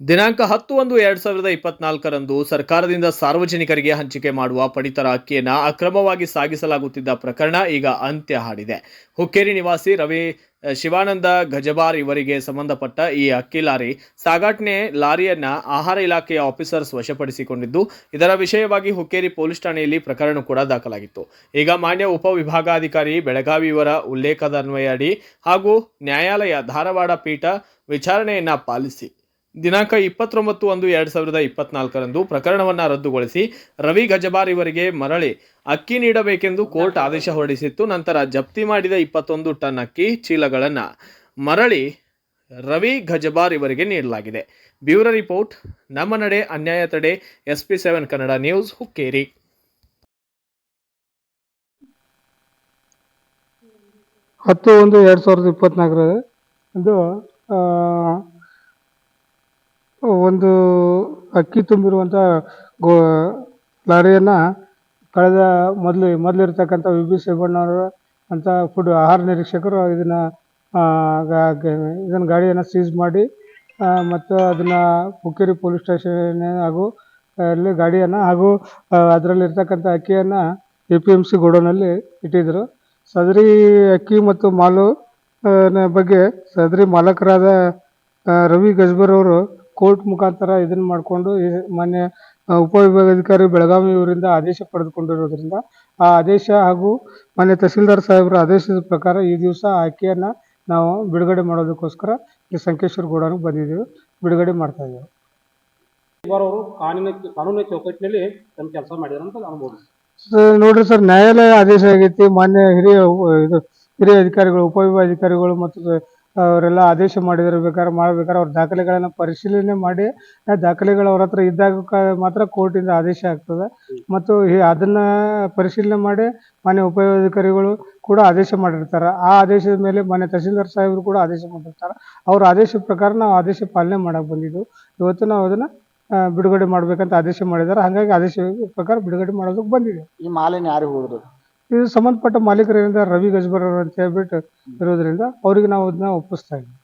ದಿನಾಂಕ ಹತ್ತು ಒಂದು ಎರಡ್ ಸಾವಿರದ ಇಪ್ಪತ್ನಾಲ್ಕರಂದು ಸರ್ಕಾರದಿಂದ ಸಾರ್ವಜನಿಕರಿಗೆ ಹಂಚಿಕೆ ಮಾಡುವ ಪಡಿತರ ಅಕ್ಕಿಯನ್ನು ಅಕ್ರಮವಾಗಿ ಸಾಗಿಸಲಾಗುತ್ತಿದ್ದ ಪ್ರಕರಣ ಈಗ ಅಂತ್ಯ ಹಾಡಿದೆ ಹುಕ್ಕೇರಿ ನಿವಾಸಿ ರವಿ ಶಿವಾನಂದ ಗಜಬಾರ್ ಇವರಿಗೆ ಸಂಬಂಧಪಟ್ಟ ಈ ಅಕ್ಕಿ ಲಾರಿ ಸಾಗಾಟನೆ ಲಾರಿಯನ್ನ ಆಹಾರ ಇಲಾಖೆಯ ಆಫೀಸರ್ಸ್ ವಶಪಡಿಸಿಕೊಂಡಿದ್ದು, ಇದರ ವಿಷಯವಾಗಿ ಹುಕ್ಕೇರಿ ಪೊಲೀಸ್ ಠಾಣೆಯಲ್ಲಿ ಪ್ರಕರಣ ಕೂಡ ದಾಖಲಾಗಿತ್ತು. ಈಗ ಮಾನ್ಯ ಉಪವಿಭಾಗಾಧಿಕಾರಿ ಬೆಳಗಾವಿ ಇವರ ಉಲ್ಲೇಖದ ಅನ್ವಯ ಅಡಿ ಹಾಗೂ ನ್ಯಾಯಾಲಯ ಧಾರವಾಡ ಪೀಠ ವಿಚಾರಣೆಯನ್ನ ಪಾಲಿಸಿ. ದಿನಾಂಕ ಇಪ್ಪತ್ತೊಂಬತ್ತು ಒಂದು ಎರಡು ಸಾವಿರದ ಇಪ್ಪತ್ನಾಲ್ಕರಂದು ಪ್ರಕರಣವನ್ನು ರದ್ದುಗೊಳಿಸಿ ರವಿ ಗಜಬಾರ್ ಇವರಿಗೆ ಮರಳಿ ಅಕ್ಕಿ ನೀಡಬೇಕೆಂದು ಕೋರ್ಟ್ ಆದೇಶ ಹೊರಡಿಸಿತ್ತು. ನಂತರ ಜಪ್ತಿ ಮಾಡಿದ ಇಪ್ಪತ್ತೊಂದು ಟನ್ ಅಕ್ಕಿ ಚೀಲಗಳನ್ನು ಮರಳಿ ರವಿ ಗಜಬಾರ್ ಇವರಿಗೆ ನೀಡಲಾಗಿದೆ. ಬ್ಯೂರೋ ರಿಪೋರ್ಟ್, ನಮ್ಮ ನಡೆ ಅನ್ಯಾಯ ತಡೆ S P seven Kannada news, Hukkeri. ಹತ್ತು ಒಂದು ಎರಡು ಸಾವಿರದ ಇಪ್ಪತ್ನಾಲ್ಕರ ಇದು ಒಂದು ಅಕ್ಕಿ ತುಂಬಿರುವಂಥ ಗೋ ಲಾರಿಯನ್ನು ಕಳೆದ ಮೊದಲು, ಮೊದಲಿರ್ತಕ್ಕಂಥ ವಿ. ಬಿ. ಸೇಬಣ್ಣವರು ಅಂತ ಫುಡ್ ಆಹಾರ ನಿರೀಕ್ಷಕರು ಇದನ್ನು ಇದನ್ನು ಗಾಡಿಯನ್ನು ಸೀಸ್ ಮಾಡಿ ಮತ್ತು ಅದನ್ನು ಹುಕ್ಕೇರಿ ಪೊಲೀಸ್ ಸ್ಟೇಷನ್ ಹಾಗೂ ಅಲ್ಲಿ ಗಾಡಿಯನ್ನು ಹಾಗೂ ಅದರಲ್ಲಿರ್ತಕ್ಕಂಥ ಅಕ್ಕಿಯನ್ನು ಎ ಪಿ ಎಂ ಸಿ ಗೋಡೌನಲ್ಲಿ ಇಟ್ಟಿದ್ದರು ಸದರಿ ಅಕ್ಕಿ ಮತ್ತು ಮಾಲು ಬಗ್ಗೆ ಸದರಿ ಮಾಲಕರಾದ ರವಿ ಗಜ್ಬರ್ ಅವರು ಕೋರ್ಟ್ ಮುಖಾಂತರ ಇದನ್ನ ಮಾಡಿಕೊಂಡು ಮಾನ್ಯ ಉಪ ಉಪವಿಭಾಗಾಧಿಕಾರಿ ಬೆಳಗಾವಿ ಇವರಿಂದ ಆದೇಶ ಪಡೆದುಕೊಂಡಿರೋದ್ರಿಂದ ಆ ಆದೇಶ ಹಾಗೂ ಮಾನ್ಯ ತಹಸೀಲ್ದಾರ್ ಸಾಹೇಬರ ಆದೇಶದ ಪ್ರಕಾರ ಈ ದಿವಸ ಆಯ್ಕೆಯನ್ನ ನಾವು ಬಿಡುಗಡೆ ಮಾಡೋದಕ್ಕೋಸ್ಕರ ಈ ಸಂಕೇಶ್ವರ ಗೌಡನ ಬಂದಿದ್ದೀವಿ. ಬಿಡುಗಡೆ ಮಾಡ್ತಾ ಇದ್ದೀವಿ. ಅವರು ಕಾನೂನಿನ ಕಾನೂನಿನ ಚೌಕಟ್ಟಿನಲ್ಲಿ ತಮ್ಮ ಕೆಲಸ ಮಾಡಿದ್ರು ಅಂತ ಅನ್ಬೋದು. ಸರ್, ನೋಡ್ರಿ ಸರ್ ನ್ಯಾಯಾಲಯ ಆದೇಶ ಆಗೈತಿ. ಮಾನ್ಯ ಹಿರಿಯ ಇದು ಹಿರಿಯ ಅಧಿಕಾರಿಗಳು ಉಪವಿಭಾಗಾಧಿಕಾರಿಗಳು ಮತ್ತು ಅವರೆಲ್ಲ ಆದೇಶ ಮಾಡಿದ್ರು ಬೇಕಾದ್ರೆ ಮಾಡ್ಬೇಕಾದ್ರೆ ಅವ್ರ ದಾಖಲೆಗಳನ್ನ ಪರಿಶೀಲನೆ ಮಾಡಿ, ಆ ದಾಖಲೆಗಳು ಅವ್ರ ಹತ್ರ ಇದ್ದಾಗ ಮಾತ್ರ ಕೋರ್ಟಿಂದ ಆದೇಶ ಆಗ್ತದೆ. ಮತ್ತು ಅದನ್ನ ಪರಿಶೀಲನೆ ಮಾಡಿ ಮನೆ ಉಪಯೋಗಾಧಿಕಾರಿಗಳು ಕೂಡ ಆದೇಶ ಮಾಡಿರ್ತಾರೆ. ಆ ಆದೇಶದ ಮೇಲೆ ಮನೆ ತಹಸೀಲ್ದಾರ್ ಸಾಹೇಬರು ಕೂಡ ಆದೇಶ ಮಾಡಿರ್ತಾರೆ. ಅವ್ರ ಆದೇಶ ಪ್ರಕಾರ ನಾವು ಆದೇಶ ಪಾಲನೆ ಮಾಡಕ್ ಬಂದಿದ್ದು. ಇವತ್ತು ನಾವು ಅದನ್ನ ಬಿಡುಗಡೆ ಮಾಡ್ಬೇಕಂತ ಆದೇಶ ಮಾಡಿದ್ದಾರೆ. ಹಾಗಾಗಿ ಆದೇಶ ಪ್ರಕಾರ ಬಿಡುಗಡೆ ಮಾಡೋದಕ್ಕೆ ಬಂದಿದೆ. ಈ ಮಾಲಿನ್ಯ ಯಾರಿಗೆ ಹೋದ್ರು ಇದು ಸಂಬಂಧಪಟ್ಟ ಮಾಲೀಕರಿಂದ ರವಿ ಗಜಬರ್ ಅವರು ಅಂತ ಹೇಳ್ಬಿಟ್ಟು ಇರೋದ್ರಿಂದ ಅವರಿಗೆ ನಾವು ಅದನ್ನ ಒಪ್ಪಿಸ್ತಾ ಇದ್ದೀವಿ.